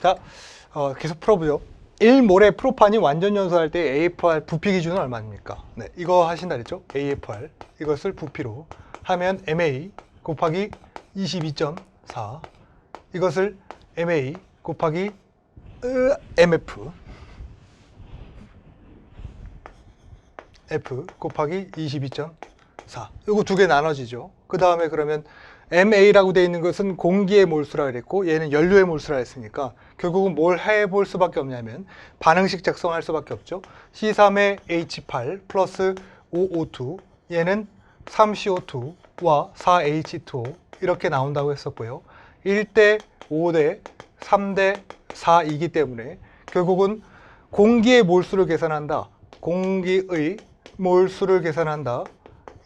자, 어, 계속 풀어보죠. 1몰의 프로판이 완전 연소할 때 AFR 부피 기준은 얼마입니까? 네, 이거 하신다 그랬죠? AFR 이것을 부피로 하면 MA 곱하기 22.4 이것을 MA 곱하기 으, MF F 곱하기 22.4 이거 두 개 나눠지죠. 그 다음에 그러면 MA라고 되어 있는 것은 공기의 몰수라 그랬고 얘는 연료의 몰수라 했으니까 결국은 뭘 해볼 수밖에 없냐면 반응식 작성할 수밖에 없죠. C3의 H8 플러스 5O2 얘는 3CO2와 4H2O 이렇게 나온다고 했었고요. 1대 5대 3대 4이기 때문에 결국은 공기의 몰수를 계산한다. 공기의 몰수를 계산한다.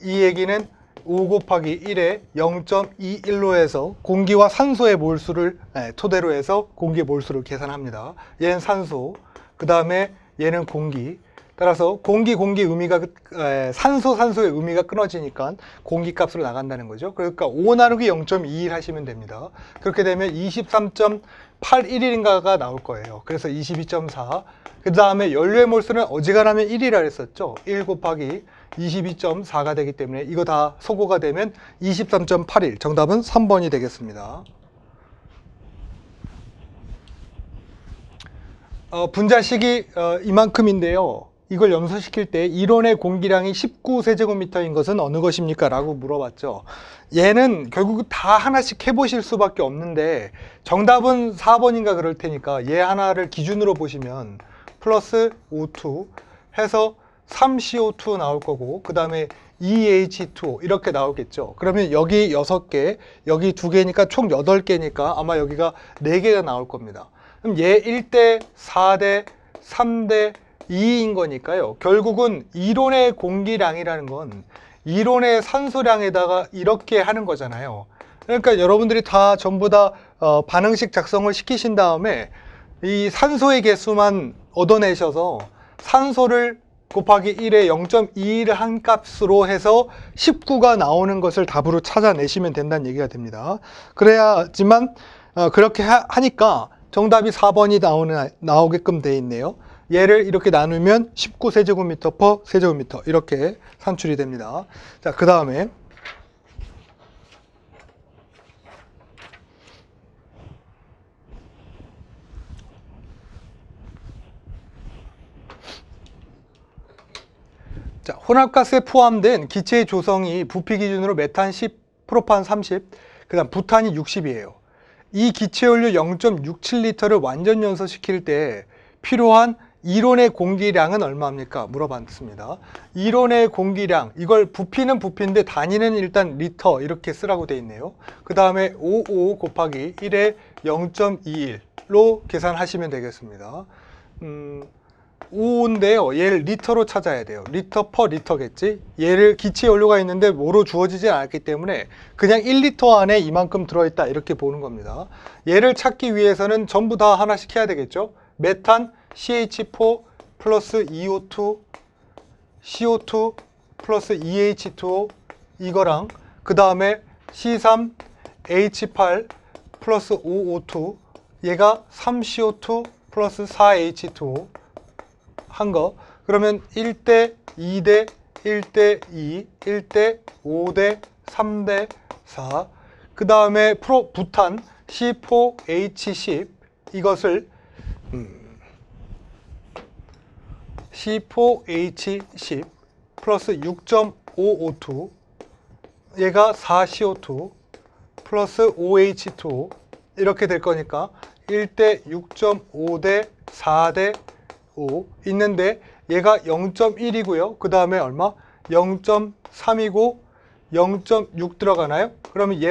이 얘기는 5 곱하기 1에 0.21로 해서 공기와 산소의 몰수를 네, 토대로 해서 공기의 몰수를 계산합니다. 얘는 산소, 그 다음에 얘는 공기. 따라서 공기 공기 의미가 그- 에, 산소 산소의 의미가 끊어지니까 공기 값으로 나간다는 거죠. 그러니까 5 나누기 0.21 하시면 됩니다. 그렇게 되면 23.81인가가 나올 거예요. 그래서 22.4. 그 다음에 연료의 몰수는 어지간하면 1이라 했었죠. 1 곱하기 22.4가 되기 때문에 이거 다 소거가 되면 23.81. 정답은 3번이 되겠습니다. 어, 분자식이 어, 이만큼인데요. 이걸 염소시킬 때 이론의 공기량이 19세제곱미터인 것은 어느 것입니까? 라고 물어봤죠. 얘는 결국 다 하나씩 해보실 수밖에 없는데 정답은 4번인가 그럴 테니까 얘 하나를 기준으로 보시면 플러스 O2 해서 3CO2 나올 거고 그 다음에 EH2O 이렇게 나오겠죠. 그러면 여기 6개, 여기 2개니까 총 8개니까 아마 여기가 4개가 나올 겁니다. 그럼 얘 1대 4대 3대 2인 거니까요. 결국은 이론의 공기량이라는 건 이론의 산소량에다가 이렇게 하는 거잖아요. 그러니까 여러분들이 다 전부 다 어, 반응식 작성을 시키신 다음에 이 산소의 개수만 얻어내셔서 산소를 곱하기 1에 0.21을 한 값으로 해서 19가 나오는 것을 답으로 찾아내시면 된다는 얘기가 됩니다. 그래야지만 어, 그렇게 하, 하니까 정답이 4번이 나오는, 나오게끔 돼 있네요. 얘를 이렇게 나누면 19세제곱미터 퍼 세제곱미터 이렇게 산출이 됩니다. 자, 그 다음에 자, 혼합가스에 포함된 기체의 조성이 부피 기준으로 메탄 10, 프로판 30, 그 다음 부탄이 60이에요. 이 기체 연료 0.67리터를 완전 연소시킬 때 필요한 이론의 공기량은 얼마입니까? 물어봤습니다. 이론의 공기량, 이걸 부피는 부피인데 단위는 일단 리터 이렇게 쓰라고 돼 있네요. 그 다음에 55 곱하기 1에 0.21로 계산하시면 되겠습니다. 음, 5인데요. 얘를 리터로 찾아야 돼요. 리터 퍼 리터겠지? 얘를 기체 연료가 있는데 뭐로 주어지지 않았기 때문에 그냥 1리터 안에 이만큼 들어있다 이렇게 보는 겁니다. 얘를 찾기 위해서는 전부 다 하나씩 해야 되겠죠? 메탄 CH4 플러스 EO2 CO2 플러스 EH2O 이거랑 그 다음에 C3 H8 플러스 5O2 얘가 3CO2 플러스 4H2O 한 거. 그러면 1대 2대 1대 2, 1대 5대 3대 4. 그 다음에 프로 부탄 C4H10 이것을 음, C4H10 플러스 6.5O2 얘가 4CO2 플러스 OH2 이렇게 될 거니까 1대 6.5 대 4 대 5 있는데 얘가 0.1이고요. 그 다음에 얼마? 0.3이고 0.6 들어가나요? 그러면 얘